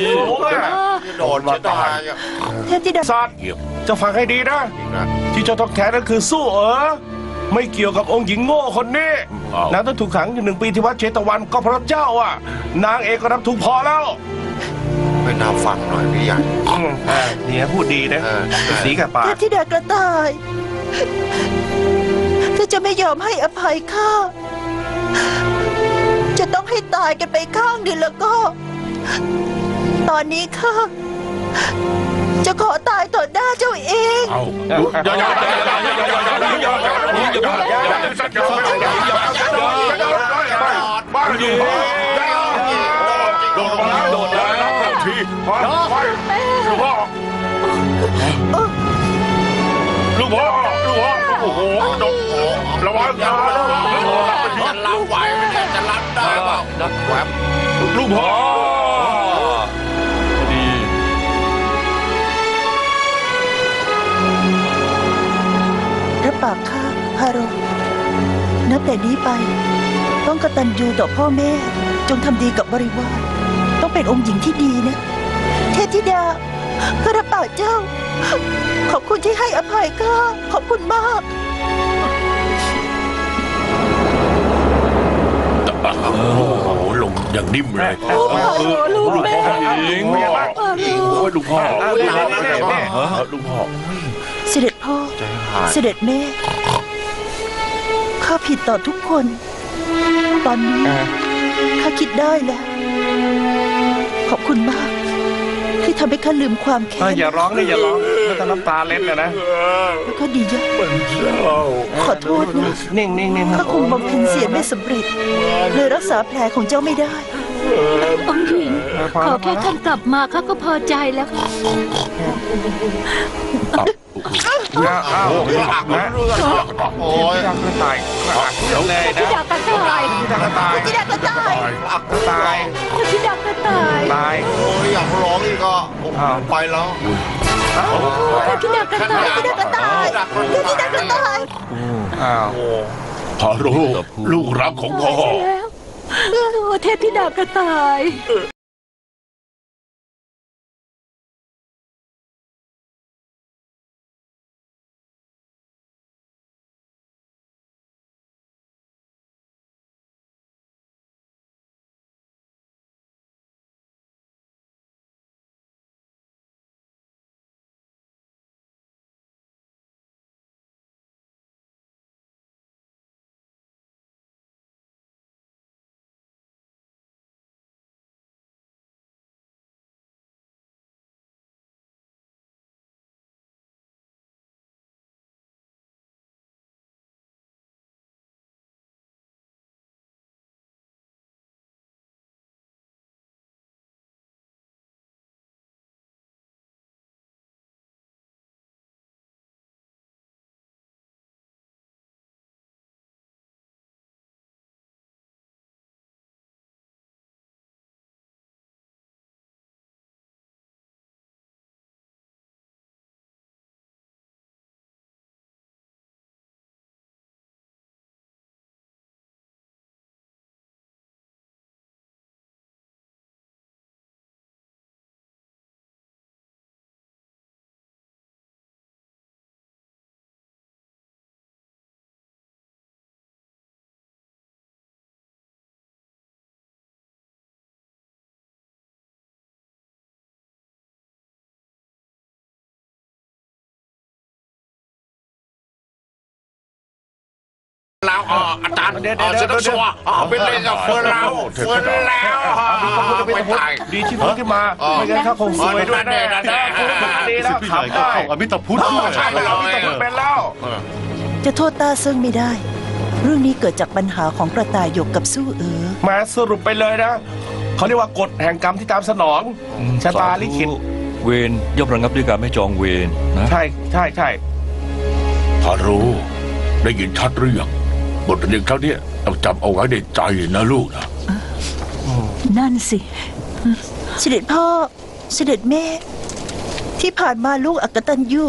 สูงอะโดนมาตายอะเทพธิดาสัตว์จะฟังให้ดีนะที่เจ้าต้องแทนนั่นคือสู้เออ ไม่เกี่ยวกับองค์หญิงโง่คนนี้อ้าวนางต้องถูกขังอยู่หนึ่งปีที่วัดเชตวันก็เพราะเจ้าอะ นางเอกก็รับถูกพอแล้วไม่น่าฟังหน่อยพี่ใหญ่อืมอ่าเนี่ยพูดดีนะเออสีกับปาเทกพธิดากระต่ายถ้าจะไม่ยอมให้อภัยข้าจะต้องให้ตายกันไปข้างเดียวแล้วก็ ตอนนี้ข้าจะขอตายต่อหน้าเจ้าเอง เอาอย่าอย่าอย่าอย่าอย่าอย่าอย่าลูกพ่อลูกพ่อโอ้โหดกระวังนะระวังจะรับไหวจะรับได้เปล่ารับแหวลูกพ่อ แต่นี้ไป ต้องกตัญญูต่อพ่อแม่ จงทำดีกับบริวารต้องเป็นองค์หญิงที่ดีนะ เทพธิดาข้ารับปากเจ้า ขอบคุณที่ให้อภัยข้าขอบคุณมากโอ้โหลงอย่างนิ่มเลยลูกแม่หญิงโอ้ยลูกพ่อลูกพ่อแม่ลูกพ่อ เสด็จพ่อใจหายเสด็จแม่ ข้าผิดต่อทุกคน ตอนนี้ข้าคิดได้แล้ว ขอบคุณมาก ที่ทำให้ข้าลืมความแค้นอย่าร้องเลยอย่าร้องไม่ต้องน้ำตาเล็ดเลยนะแล้วก็ดีเยอะเศร้าขอโทษนะนิ่งนิ่งนิ่งข้าคงบำเพ็ญเสียไม่สำเร็จ เลยรักษาแผลของเจ้าไม่ได้ องค์หญิง ขอแค่ท่านกลับมาข้าก็พอใจแล้วค่ะ อ้าวอ้าวนะโอ้ยดังกระต่ายเลยนะพี่ดากระต่ายดังกระต่ายที่ดากระต่ายกระต่ายพี่ดากระต่ายตายโอ้ยอยากร้องอีกก็โอ้โหไปแล้วพี่ดากระต่ายที่ดากระต่ายที่ดากระต่ายอ้าวพอรู้ลูกรักของพ่อแล้วโอ้เทพธิดากระต่าย แล้วอาจารย์เซนต์ซัวไปเล่นกับเฟิร์นแล้วเฟิร์นแล้วไม่ตายดีที่ฟื้นขึ้นมาไม่งั้นข้าคงซวยด้วยแน่แน่ฟื้นมาดีแล้วขับได้อมิตพุทธด้วยใช่ไปเลยเป็นแล้วจะโทษตาซึ่งไม่ได้ เรื่องนี้เกิดจากปัญหาของกระต่ายหยกกับสู้เอ๋อมาสรุปไปเลยนะเขาเรียกว่ากฎแห่งกรรมที่ตามสนองชะตาลิขิตเวรย่อมระงับด้วยการไม่จองเวรนะใช่ใช่ใช่พอรู้ได้ยินชัดหรือยัง บทเรียนครั้งนี้ต้องจำเอาไว้ในใจนะลูกนะ นั่นสิ เสด็จพ่อ เสด็จแม่ ที่ผ่านมาลูกอักตันยู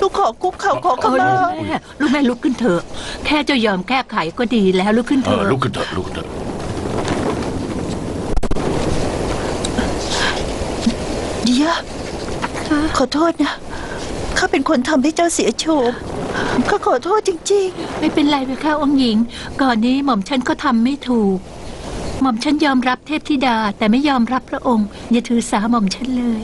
ลูกขอคุกเข่าขอขโอ้ยมาลูกแม่ลูกแม่ลุกขึ้นเถอะ แค่จะยอมแก้ไขก็ดีแล้วลุกขึ้นเอเถออะลุกขึ้นเถอะลุกขึ้นเถอะเดียขอโทษนะ ข้าเป็นคนทำให้เจ้าเสียโฉมข้าขอโทษจริง ไม่เป็นไรเลยค่ะองค์หญิง ก่อนนี้หม่อมฉันก็ทำไม่ถูก หม่อมฉันยอมรับเทพธิดาแต่ไม่ยอมรับพระองค์ อย่าถือสาหม่อมฉันเลย